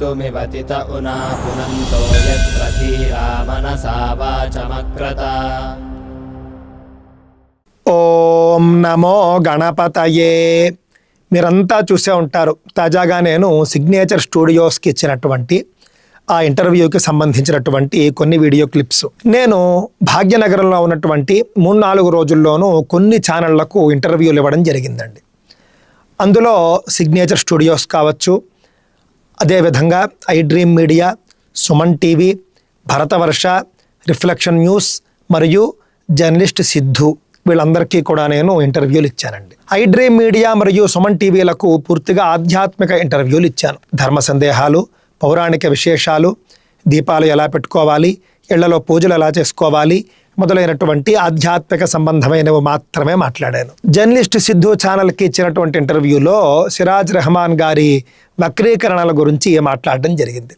कर्तुमिवतित उना पुनन्तो यत्र धीरा मनसा वाचमक्रता ఓం నమో గణపతయే మీరంతా చూసే ఉంటారు తాజాగా నేను సిగ్నేచర్ స్టూడియోస్కి ఇచ్చినటువంటి ఆ ఇంటర్వ్యూకి సంబంధించినటువంటి కొన్ని వీడియో క్లిప్స్ నేను భాగ్యనగరంలో ఉన్నటువంటి మూడు నాలుగు రోజుల్లోనూ కొన్ని ఛానళ్లకు ఇంటర్వ్యూలు ఇవ్వడం జరిగిందండి అందులో సిగ్నేచర్ స్టూడియోస్ కావచ్చు అదేవిధంగా I dream media Suman TV Bharatavarsha reflection news మరియు జర్నలిస్ట్ సిద్ధు వీళ్ళందరికీ కూడా నేను ఇంటర్వ్యూలు ఇచ్చానండి. ఐ డ్రీమ్ మీడియా మరియు సుమన్ టీవీలకు పూర్తిగా ఆధ్యాత్మిక ఇంటర్వ్యూలు ఇచ్చాను. ధర్మ సందేహాలు పౌరాణిక విశేషాలు దీపాలు ఎలా పెట్టుకోవాలి ఇళ్ళలో పూజలు ఎలా చేసుకోవాలి మొదలైనటువంటి ఆధ్యాత్మిక సంబంధమైనవి మాత్రమే మాట్లాడాను. జర్నలిస్ట్ సిద్ధు ఛానల్కి ఇచ్చినటువంటి ఇంటర్వ్యూలో సిరాజ్ రెహమాన్ గారి వక్రీకరణల గురించి మాట్లాడడం జరిగింది.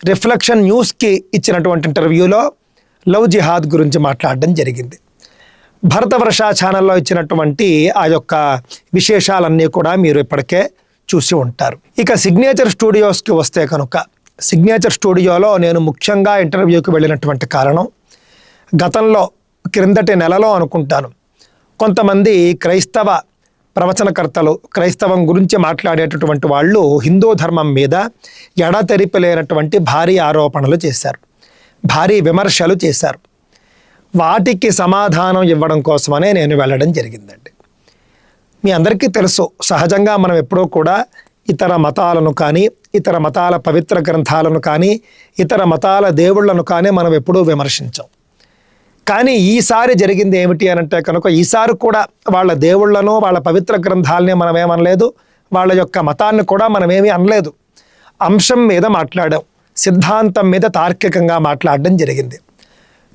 రిఫ్లెక్షన్ న్యూస్కి ఇచ్చినటువంటి ఇంటర్వ్యూలో లవ్ జిహాద్ గురించి మాట్లాడడం జరిగింది. భరతవర్ష ఛానల్లో ఇచ్చినటువంటి ఆ యొక్క విశేషాలన్నీ కూడా మీరు ఇప్పటికే చూసి ఉంటారు. ఇక సిగ్నేచర్ స్టూడియోస్కి వస్తే కనుక సిగ్నేచర్ స్టూడియోలో నేను ముఖ్యంగా ఇంటర్వ్యూకి వెళ్ళినటువంటి కారణం గతంలో క్రిందటి నెలలో అనుకుంటాను. కొంతమంది క్రైస్తవ ప్రవచనకర్తలు క్రైస్తవం గురించి మాట్లాడేటటువంటి వాళ్ళు హిందూ ధర్మం మీద ఎడతెరిపి లేనటువంటి భారీ ఆరోపణలు చేశారు. భారీ విమర్శలు చేశారు. వాటికి సమాధానం ఇవ్వడం కోసమనే నేను వెళ్ళడం జరిగిందండి. మీ అందరికీ తెలుసు సహజంగా మనం ఎప్పుడూ కూడా ఇతర మతాలను కానీ ఇతర మతాల పవిత్ర గ్రంథాలను కానీ ఇతర మతాల దేవుళ్ళను కానీ మనం ఎప్పుడూ విమర్శించాం. కానీ ఈసారి జరిగింది ఏమిటి అని అంటే కనుక ఈసారి కూడా వాళ్ళ దేవుళ్ళను వాళ్ళ పవిత్ర గ్రంథాలని మనం ఏమనలేదు. వాళ్ళ యొక్క మతాన్ని కూడా మనమేమీ అనలేదు. అంశం మీద మాట్లాడాం. సిద్ధాంతం మీద తార్కికంగా మాట్లాడడం జరిగింది.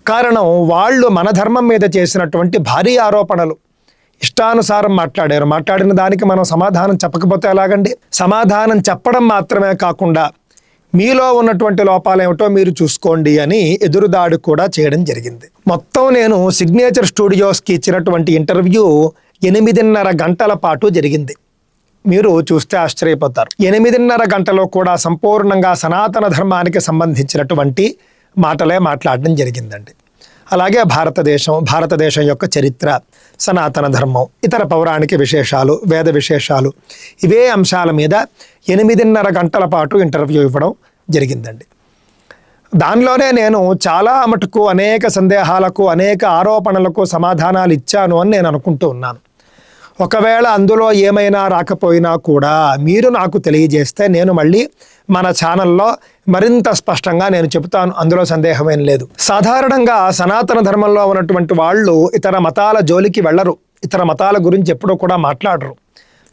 కారణం వాళ్ళు మన ధర్మం మీద చేసినటువంటి భారీ ఆరోపణలు. ఇష్టానుసారం మాట్లాడారు. మాట్లాడిన దానికి మనం సమాధానం చెప్పకపోతే ఎలాగండి? సమాధానం చెప్పడం మాత్రమే కాకుండా మీలో ఉన్నటువంటి లోపాలేమిటో మీరు చూసుకోండి అని ఎదురుదాడి కూడా చేయడం జరిగింది. మొత్తం నేను సిగ్నేచర్ స్టూడియోస్కి ఇచ్చినటువంటి ఇంటర్వ్యూ ఎనిమిదిన్నర గంటల పాటు జరిగింది. మీరు చూస్తే ఆశ్చర్యపోతారు. ఎనిమిదిన్నర గంటలో కూడా సంపూర్ణంగా సనాతన ధర్మానికి సంబంధించినటువంటి మాటలే మాట్లాడడం జరిగిందండి. అలాగే భారతదేశం భారతదేశం యొక్క చరిత్ర సనాతన ధర్మం ఇతర పౌరాణిక విశేషాలు వేద విశేషాలు ఇవే అంశాల మీద ఎనిమిదిన్నర గంటల పాటు ఇంటర్వ్యూ ఇవ్వడం జరిగిందండి. దానిలోనే నేను చాలా మటుకు అనేక సందేహాలకు అనేక ఆరోపణలకు సమాధానాలు ఇచ్చాను అని నేను అనుకుంటూ ఉన్నాను. ఒకవేళ అందులో ఏమైనా రాకపోయినా కూడా మీరు నాకు తెలియజేస్తే నేను మళ్ళీ మన ఛానల్లో మరింత స్పష్టంగా నేను చెబుతాను. అందులో సందేహమేం లేదు. సాధారణంగా సనాతన ధర్మంలో ఉన్నటువంటి వాళ్ళు ఇతర మతాల జోలికి వెళ్ళరు. ఇతర మతాల గురించి ఎప్పుడూ కూడా మాట్లాడరు.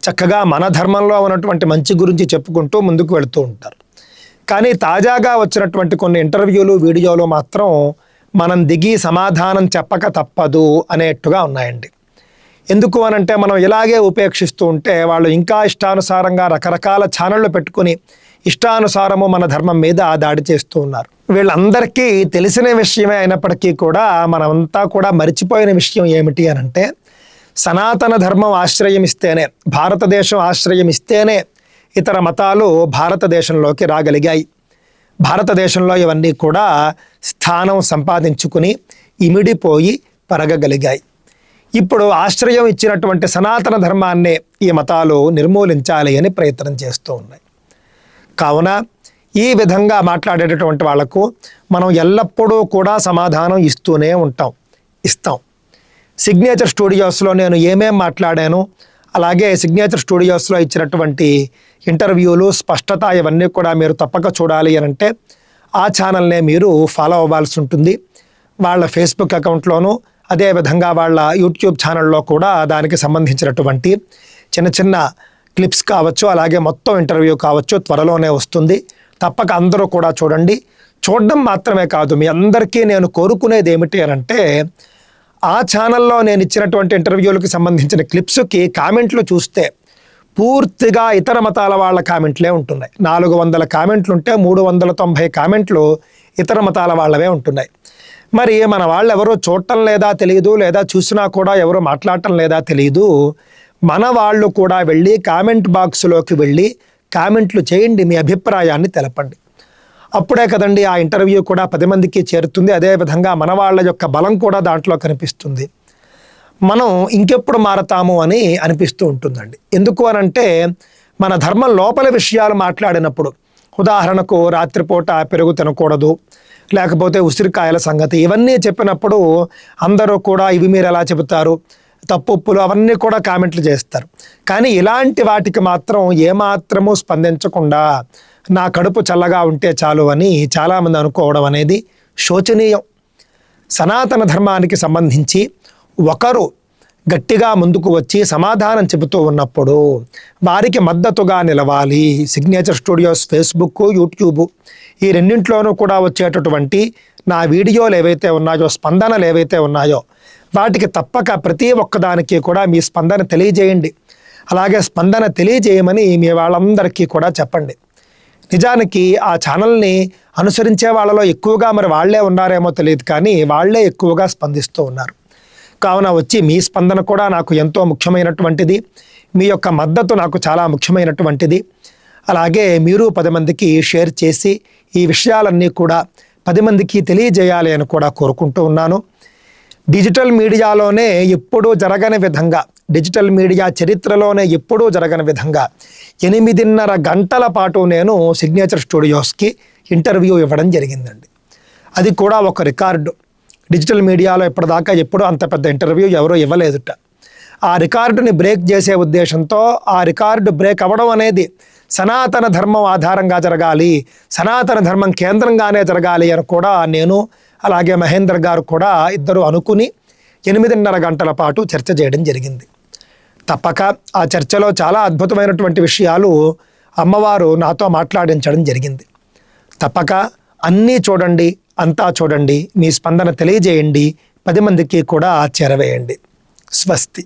చక్కగా మన ధర్మంలో ఉన్నటువంటి మంచి గురించి చెప్పుకుంటూ ముందుకు వెళుతూ ఉంటారు. కానీ తాజాగా వచ్చినటువంటి కొన్ని ఇంటర్వ్యూలు వీడియోలు మాత్రం మనం దిగి సమాధానం చెప్పక తప్పదు అనేట్టుగా ఉన్నాయండి. ఎందుకు అనంటే మనం ఇలాగే ఉపేక్షిస్తూ ఉంటే వాళ్ళు ఇంకా ఇష్టానుసారంగా రకరకాల ఛానళ్ళు పెట్టుకుని ఇష్టానుసారము మన ధర్మం మీద దాడి చేస్తూ ఉన్నారు. వీళ్ళందరికీ తెలిసిన విషయమే అయినప్పటికీ కూడా మనమంతా కూడా మరిచిపోయిన విషయం ఏమిటి అనంటే సనాతన ధర్మం ఆశ్రయం ఇస్తేనే భారతదేశం ఆశ్రయం ఇస్తేనే ఇతర మతాలు భారతదేశంలోకి రాగలిగాయి. భారతదేశంలో ఇవన్నీ కూడా స్థానం సంపాదించుకుని ఇమిడిపోయి పరగగలిగాయి. ఇప్పుడు ఆశ్రయం ఇచ్చినటువంటి సనాతన ధర్మాన్నే ఈ మతాలు నిర్మూలించాలి అని ప్రయత్నం చేస్తూ ఉన్నాయి. కావున ఈ విధంగా మాట్లాడేటటువంటి వాళ్ళకు మనం ఎల్లప్పుడూ కూడా సమాధానం ఇస్తూనే ఉంటాం ఇస్తాం. సిగ్నేచర్ స్టూడియోస్లో నేను ఏమేం మాట్లాడాను అలాగే సిగ్నేచర్ స్టూడియోస్లో ఇచ్చినటువంటి ఇంటర్వ్యూలు స్పష్టత ఇవన్నీ కూడా మీరు తప్పక చూడాలి అని అంటే ఆ ఛానల్నే మీరు ఫాలో అవ్వాల్సి ఉంటుంది. వాళ్ళ ఫేస్బుక్ అకౌంట్లోనూ అదేవిధంగా వాళ్ళ యూట్యూబ్ ఛానల్లో కూడా దానికి సంబంధించినటువంటి చిన్న చిన్న క్లిప్స్ కావచ్చు అలాగే మొత్తం ఇంటర్వ్యూ కావచ్చు త్వరలోనే వస్తుంది. తప్పక అందరూ కూడా చూడండి. చూడడం మాత్రమే కాదు మీ అందరికీ నేను కోరుకునేది ఏమిటి అని అంటే ఆ ఛానల్లో నేను ఇచ్చినటువంటి ఇంటర్వ్యూలకు సంబంధించిన క్లిప్స్కి కామెంట్లు చూస్తే పూర్తిగా ఇతర మతాల వాళ్ళ కామెంట్లే ఉంటున్నాయి. నాలుగు వందల కామెంట్లు ఉంటే మూడు వందల తొంభై కామెంట్లు ఇతర మతాల వాళ్ళవే ఉంటున్నాయి. మరి మన వాళ్ళు ఎవరో చూడటం లేదా తెలియదు లేదా చూసినా కూడా ఎవరు మాట్లాడటం లేదా తెలియదు మన వాళ్ళు కూడా వెళ్ళి కామెంట్ బాక్స్లోకి వెళ్ళి కామెంట్లు చేయండి మీ అభిప్రాయాన్ని తెలపండి. అప్పుడే కదండి ఆ ఇంటర్వ్యూ కూడా పది మందికి చేరుతుంది. అదేవిధంగా మన వాళ్ళ యొక్క బలం కూడా దాంట్లో కనిపిస్తుంది. మనం ఇంకెప్పుడు మారతాము అని అనిపిస్తూ ఉంటుందండి. ఎందుకు అనంటే మన ధర్మం లోపల విషయాలు మాట్లాడినప్పుడు. ఉదాహరణకు రాత్రిపూట పెరుగు తినకూడదు. లేకపోతే ఉసిరికాయల సంగతి. ఇవన్నీ చెప్పినప్పుడు అందరూ కూడా ఇవి మీరు ఎలా చెబుతారు? తప్పులు అవన్నీ కూడా కామెంట్లు చేస్తారు. కానీ ఇలాంటి వాటికి మాత్రం ఏమాత్రము స్పందించకుండా నా కడుపు చల్లగా ఉంటే చాలు అని చాలామంది అనుకోవడం అనేది శోచనీయం. సనాతన ధర్మానికి సంబంధించి ఒకరు గట్టిగా ముందుకు వచ్చి సమాధానం చెబుతూ ఉన్నప్పుడు వారికి మద్దతుగా నిలవాలి. Signature studios Facebook YouTube. ఈ రెండింటిలోనూ కూడా వచ్చేటటువంటి నా వీడియోలు ఏవైతే ఉన్నాయో స్పందనలు ఏవైతే ఉన్నాయో వాటికి తప్పక ప్రతి ఒక్కదానికి కూడా మీ స్పందన తెలియజేయండి. అలాగే స్పందన తెలియజేయమని మీ వాళ్ళందరికీ కూడా చెప్పండి. నిజానికి ఆ ఛానల్ని అనుసరించే వాళ్ళలో ఎక్కువగా మరి వాళ్ళే ఉన్నారేమో తెలియదు కానీ వాళ్ళే ఎక్కువగా స్పందిస్తూ ఉన్నారు. కావున వచ్చి మీ స్పందన కూడా నాకు ఎంతో ముఖ్యమైనటువంటిది. మీ యొక్క మద్దతు నాకు చాలా ముఖ్యమైనటువంటిది. అలాగే మీరు పది మందికి షేర్ చేసి ఈ విషయాలన్నీ కూడా పది మందికి తెలియజేయాలి అని కూడా కోరుకుంటూ ఉన్నాను. డిజిటల్ మీడియాలోనే ఎప్పుడూ జరగని విధంగా డిజిటల్ మీడియా చరిత్రలోనే ఎప్పుడూ జరగని విధంగా ఎనిమిదిన్నర గంటల పాటు నేను సిగ్నేచర్ స్టూడియోస్కి ఇంటర్వ్యూ ఇవ్వడం జరిగిందండి. అది కూడా ఒక రికార్డు. డిజిటల్ మీడియాలో ఇప్పటిదాకా ఎప్పుడూ అంత పెద్ద ఇంటర్వ్యూ ఎవరూ ఇవ్వలేదుట. ఆ రికార్డుని బ్రేక్ చేసే ఉద్దేశంతో ఆ రికార్డు బ్రేక్ అవ్వడం అనేది సనాతన ధర్మం ఆధారంగా జరగాలి సనాతన ధర్మం కేంద్రంగానే జరగాలి అని కూడా నేను అలాగే మహేందర్ గారు కూడా ఇద్దరు అనుకుని ఎనిమిదిన్నర గంటల పాటు చర్చ చేయడం జరిగింది. తప్పక ఆ చర్చలో చాలా అద్భుతమైనటువంటి విషయాలు అమ్మవారు నాతో మాట్లాడించడం జరిగింది. తప్పక అన్నీ చూడండి అంతా చూడండి మీ స్పందన తెలియజేయండి పది మందికి కూడా చేరవేయండి. స్వస్తి.